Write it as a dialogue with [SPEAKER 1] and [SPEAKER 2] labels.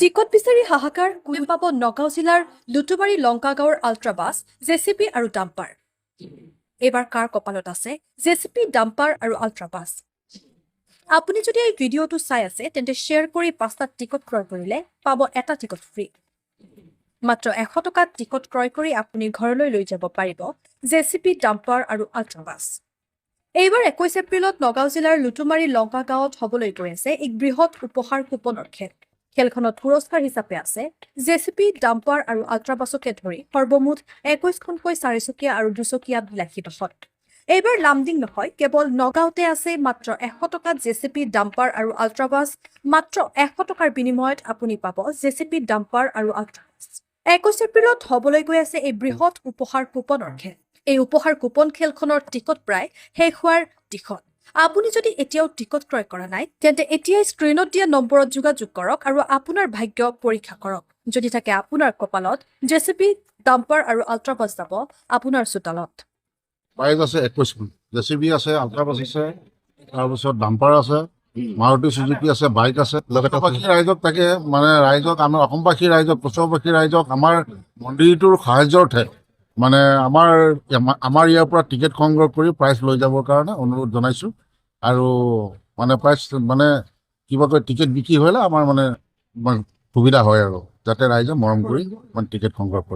[SPEAKER 1] টিকট বিচাৰি হাহাকাৰ কোন পাব নগাঁও জিলাৰ লুটুবাৰী লংকা গাঁৱৰ আল্ট্ৰাবাছ জেচিপি আৰু ডাম্পাৰ। এইবাৰ কাৰ কপালত আছে? জেচিপি ডাম্পাৰ আৰু আল্ট্ৰাবাছ। আপুনি যদি এই ভিডিঅ'টো চাই আছে তেন্তে শ্বেয়াৰ কৰি পাঁচটা টিকট ক্ৰয় কৰিলে পাব এটা টিকট ফ্ৰী। মাত্ৰ এশ টকাত টিকট ক্ৰয় কৰি আপুনি ঘৰলৈ লৈ যাব পাৰিব জেচিপি ডাম্পাৰ আৰু আল্ট্ৰাবাছ। এইবাৰ একৈছ এপ্ৰিলত নগাঁও জিলাৰ লুটুমাৰী লংকা গাঁৱত হ'বলৈ গৈ আছে এক বৃহৎ উপহাৰ কুপনৰ খেল। খেলখনত পুৰস্কাৰ হিচাপে আছে। জেচিপি ডাম্পাৰ আৰু আল্ট্ৰাবাছকে ধৰি সৰ্বমুঠ একৈছখনকৈ চাৰিচকীয়া আৰু দুচকীয়া বিলাসী বাহন এইবাৰ লামডিং নহয়, কেৱল নগাঁওতে আছে মাত্ৰ এশ টকাত জেচিপি ডাম্পাৰ আৰু আল্ট্ৰাবাছ। মাত্ৰ এশ টকাৰ বিনিময়ত আপুনি পাব জেচিপি ডাম্পাৰ আৰু আল্ট্ৰাবাছ। একৈছ এপ্ৰিলত হ'বলৈ গৈ আছে এই বৃহৎ উপহাৰ কুপনৰ খেল। এই উপহাৰ কুপন খেলখনৰ টিকট প্ৰায় শেষ হোৱাৰ দিশত। আপুনি যদি এতিয়াও টিকট ক্ৰয় কৰা নাই, তেন্তে এতিয়াই স্ক্ৰীণত দিয়া নম্বৰত যোগাযোগ কৰক আৰু আপোনাৰ ভাগ্য পৰীক্ষা কৰক। যদি থাকে আপোনাৰ কপালত, জেচিপি, ডাম্পাৰ আৰু আল্ট্ৰাবাছ যাব আপোনাৰ চোতালত।
[SPEAKER 2] বাইক আছে একৈছখন জে চি বি আছে, আল্ট্ৰাবাছ আছে, তাৰপিছত ডাম্পাৰ আছে, মাৰুতি চুজুকি আছে, বাইক আছে। অসমবাসী ৰাইজক তাকে মানে ৰাইজক, আমাৰ অসমবাসী ৰাইজক কোচবাসী ৰাইজক, আমাৰ মন্দিৰটোৰ সাহায্যাৰ্থে মানে আমাৰ আমাৰ ইয়াৰ পৰা টিকেট সংগ্ৰহ কৰি প্ৰাইজ লৈ যাবৰ কাৰণে অনুৰোধ জনাইছোঁ। আৰু মানে প্ৰাইজ মানে কিবা কয় টিকেট বিক্ৰী হ'লে আমাৰ মানে মানে সুবিধা হয় আৰু, যাতে ৰাইজে মৰম কৰি মানে টিকেট সংগ্ৰহ কৰে।